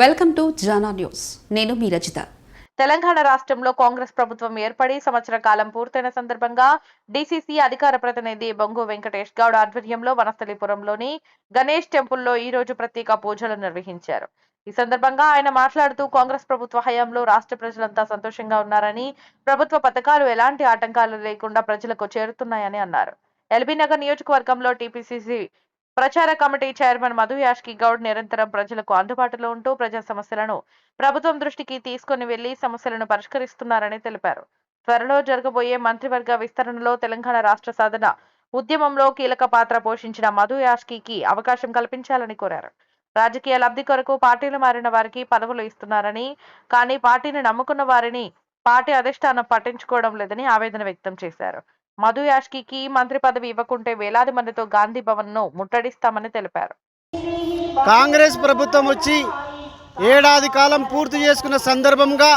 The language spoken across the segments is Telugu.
Welcome to Jana news. నేను మీ రజిత తెలంగాణ రాష్ట్రంలో కాంగ్రెస్ ప్రభుత్వం ఏర్పడి సంవత్సర కాలం పూర్తయిన సందర్భంగా డీసీసీ అధికార ప్రతినిధి బొంగు వెంకటేష్ గౌడ్ ఆధ్వర్యంలో వనస్థలిపురంలోని గణేష్ టెంపుల్లో ఈ రోజు ప్రత్యేక పూజలు నిర్వహించారు. ఈ సందర్భంగా ఆయన మాట్లాడుతూ కాంగ్రెస్ ప్రభుత్వ హయాంలో రాష్ట్ర ప్రజలంతా సంతోషంగా ఉన్నారని ప్రభుత్వ పథకాలు ఎలాంటి ఆటంకాలు లేకుండా ప్రజలకు చేరుతున్నాయని అన్నారు. ఎల్బీ నగర్ నియోజకవర్గంలో టీపీసీసీ ప్రచార కమిటీ చైర్మన్ మధు యాష్కి గౌడ్ నిరంతరం ప్రజలకు అందుబాటులో ఉంటూ ప్రజా సమస్యలను ప్రభుత్వం దృష్టికి తీసుకొని వెళ్ళి సమస్యలను పరిష్కరిస్తున్నారని తెలిపారు. త్వరలో జరగబోయే మంత్రివర్గ విస్తరణలో తెలంగాణ రాష్ట్ర సాధన ఉద్యమంలో కీలక పాత్ర పోషించిన మధు యాష్కి అవకాశం కల్పించాలని కోరారు. రాజకీయ లబ్ధి కొరకు పార్టీలు మారిన వారికి పదవులు ఇస్తున్నారని కానీ పార్టీని నమ్ముకున్న వారిని పార్టీ అధిష్టానం పట్టించుకోవడం లేదని ఆవేదన వ్యక్తం చేశారు. మధు యాష్కి మంత్రి పదవి ఇవ్వకుంటే వేలాది మందితో గాంధీ భవన్ను ముట్టడిస్తామని తెలిపారు. కాంగ్రెస్ ప్రభుత్వం వచ్చి ఏడాది కాలం పూర్తి చేసుకున్న సందర్భంగా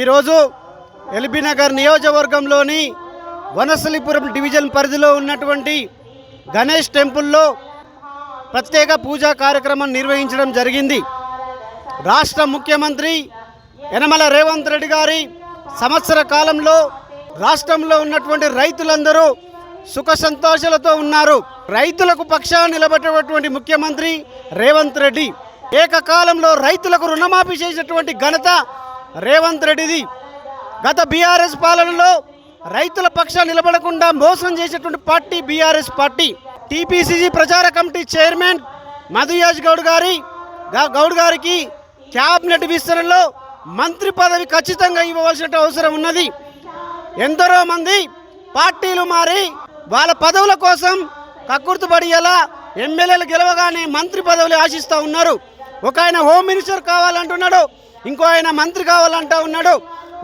ఈరోజు ఎల్బీ నగర్ నియోజకవర్గంలోని వనసలిపురం డివిజన్ పరిధిలో ఉన్నటువంటి గణేష్ టెంపుల్లో ప్రత్యేక పూజా కార్యక్రమం నిర్వహించడం జరిగింది. రాష్ట్ర ముఖ్యమంత్రి యనమల రేవంత్ రెడ్డి గారి సంవత్సర కాలంలో రాష్ట్రంలో ఉన్నటువంటి రైతులందరూ సుఖ సంతోషాలతో ఉన్నారు. రైతులకు పక్షాన్ని నిలబెట్టినటువంటి ముఖ్యమంత్రి రేవంత్ రెడ్డి. ఏకకాలంలో రైతులకు రుణమాఫీ చేసినటువంటి ఘనత రేవంత్ రెడ్డిది. గత బీఆర్ఎస్ పాలనలో రైతుల పక్షాన్ని నిలబడకుండా మోసం చేసేటువంటి పార్టీ బీఆర్ఎస్ పార్టీ. టీపీసీసీ ప్రచార కమిటీ చైర్మన్ మధుయాజ్ గౌడ్ గారి గౌడ్ గారికి క్యాబినెట్ విస్తరణలో మంత్రి పదవి ఖచ్చితంగా ఇవ్వవలసిన అవసరం ఉన్నది. ఎందరో మంది పార్టీలు మారి వాళ్ళ పదవుల కోసం కక్కుర్తుపడి ఎలా ఎమ్మెల్యేలు గెలవగానే మంత్రి పదవులు ఆశిస్తూ ఉన్నారు. ఒక ఆయన హోమ్ మినిస్టర్ కావాలంటున్నాడు ఇంకో ఆయన మంత్రి కావాలంటూ ఉన్నాడు.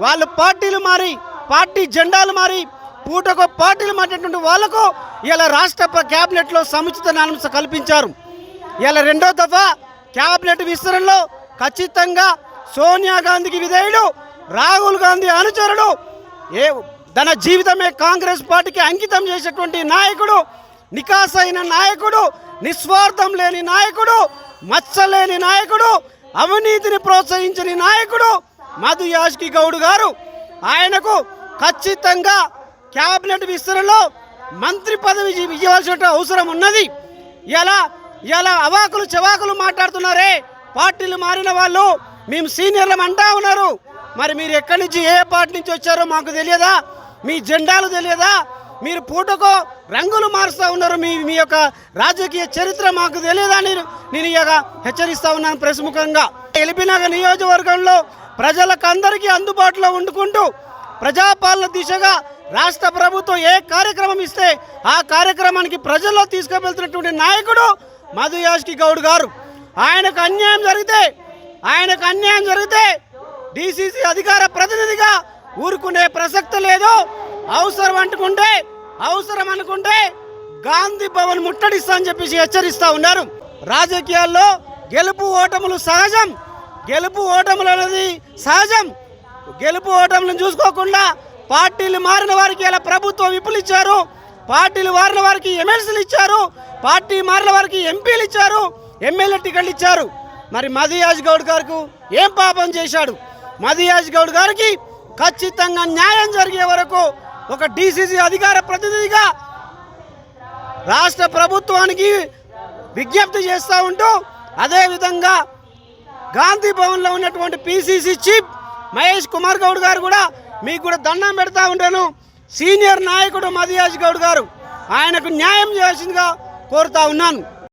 వాళ్ళు పార్టీలు మారి పార్టీ జెండాలు మారి పూటకు పార్టీలు మారినటువంటి వాళ్ళకు ఇలా రాష్ట్ర క్యాబినెట్లో సముచిత నాంశ కల్పించారు. ఇలా రెండో దఫా క్యాబినెట్ విస్తరణలో ఖచ్చితంగా సోనియా గాంధీకి విధేయుడు రాహుల్ గాంధీ అనుచరుడు ఏ తన జీవితమే కాంగ్రెస్ పార్టీకి అంకితం చేసేటువంటి నాయకుడు నికాసైన నాయకుడు నిస్వార్థం లేని నాయకుడు మచ్చలేని నాయకుడు అవినీతిని ప్రోత్సహించని నాయకుడు మధు యాష్కి గౌడ్ గారు. ఆయనకు ఖచ్చితంగా క్యాబినెట్ విస్తరణలో మంత్రి పదవి ఇవ్వాల్సిన అవసరం ఉన్నది. ఎలా ఇలా అవాకులు చెవాకులు మాట్లాడుతున్నారే? పార్టీలు మారిన వాళ్ళు మేము సీనియర్లం అంటా ఉన్నారు. మరి మీరు ఎక్కడి నుంచి ఏ పార్టీ నుంచి వచ్చారో మాకు తెలియదా? మీ జెండాలు తెలియదా? మీరు పూటకు రంగులు మారుస్తూ ఉన్నారు. మీ మీ యొక్క రాజకీయ చరిత్ర మాకు తెలియదా? నేను నేను ఇక హెచ్చరిస్తూ ఉన్నాను ప్రముఖంగా. ఎలిపినగర్ నియోజకవర్గంలో ప్రజలకు అందరికీ అందుబాటులో వండుకుంటూ ప్రజాపాలన దిశగా రాష్ట్ర ప్రభుత్వం ఏ కార్యక్రమం ఇస్తే ఆ కార్యక్రమానికి ప్రజల్లో తీసుకువెళ్తున్నటువంటి నాయకుడు మధు యాష్కి గౌడ్ గారు. ఆయనకు అన్యాయం జరిగితే ఆయనకు అన్యాయం జరిగితే డిసిసి అధికార ప్రతినిధిగా ఊరుకునే ప్రసక్తి లేదు. అవసరం అనుకుంటే అవసరం అనుకుంటే గాంధీ భవన్ ముట్టడిస్తా అని చెప్పేసి హెచ్చరిస్తా ఉన్నారు. రాజకీయాల్లో గెలుపు ఓటములు సహజం. గెలుపు ఓటములు అనేది సహజం. గెలుపు ఓటములను చూసుకోకుండా పార్టీలు మారిన వారికి ఇలా ప్రభుత్వం విప్పులు ఇచ్చారు పార్టీలు మారిన వారికి ఎమ్మెల్సీలు ఇచ్చారు. పార్టీ మారిన వారికి ఎంపీలు ఇచ్చారు. ఎమ్మెల్యే టికెట్లు ఇచ్చారు. మరి మదియాజ్ గౌడ్ గారికి ఏం పాపం చేశాడు? మదియాజ్ గౌడ్ గారికి ఖచ్చితంగా న్యాయం జరిగే వరకు ఒక డీసీసీ అధికార ప్రతినిధిగా రాష్ట్ర ప్రభుత్వానికి విజ్ఞప్తి చేస్తూ ఉంటూ అదేవిధంగా గాంధీ భవన్లో ఉన్నటువంటి పిసిసి చీఫ్ మహేష్ కుమార్ గౌడ్ గారు కూడా మీకు కూడా దండం పెడతా ఉంటాను. సీనియర్ నాయకుడు మదియాజ్ గౌడ్ గారు ఆయనకు న్యాయం చేయాల్సిందిగా కోరుతా ఉన్నాను.